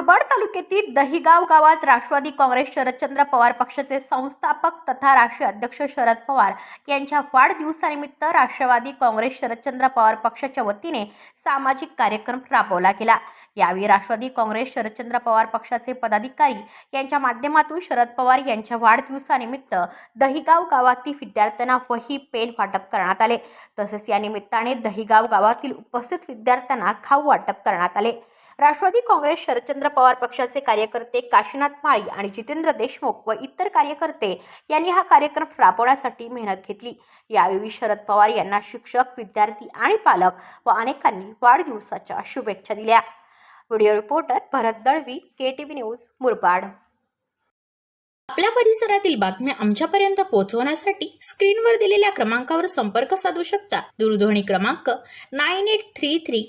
मुरबाड तालुक्यातील दहिगाव गावात राष्ट्रवादी काँग्रेस शरदचंद्र पवार पक्षाचे संस्थापक तथा राष्ट्रीय अध्यक्ष शरद पवार यांच्या वाढदिवसानिमित्त राष्ट्रवादी काँग्रेस शरदचंद्र पवार पक्षाच्या वतीने सामाजिक कार्यक्रम राबवला गेला. यावेळी राष्ट्रवादी काँग्रेस शरदचंद्र पवार पक्षाचे पदाधिकारी यांच्या माध्यमातून शरद पवार यांच्या वाढदिवसानिमित्त दहिगाव गावातील विद्यार्थ्यांना वही पेन वाटप करण्यात आले. तसेच या निमित्ताने दहिगाव गावातील उपस्थित विद्यार्थ्यांना खाऊ वाटप करण्यात आले. राष्ट्रवादी काँग्रेस शरदचंद्र पवार पक्षाचे कार्यकर्ते काशीनाथ माळी आणि जितेंद्र देशमुख व इतर कार्यकर्ते यांनी हा कार्यक्रम राबवण्यासाठी मेहनत घेतली. यावेळी शरद पवार यांना शिक्षक विद्यार्थी आणि पालक व अनेकांनी वाढदिवसाच्या शुभेच्छा दिल्या. Video reporter Bharat Dalvi K T V news Murbad. आपल्या परिसरातील बातम्या आमच्यापर्यंत पोहोचवण्यासाठी स्क्रीनवर दिलेल्या क्रमांकावर संपर्क साधू शकता. दूरध्वनी क्रमांक nine eight three three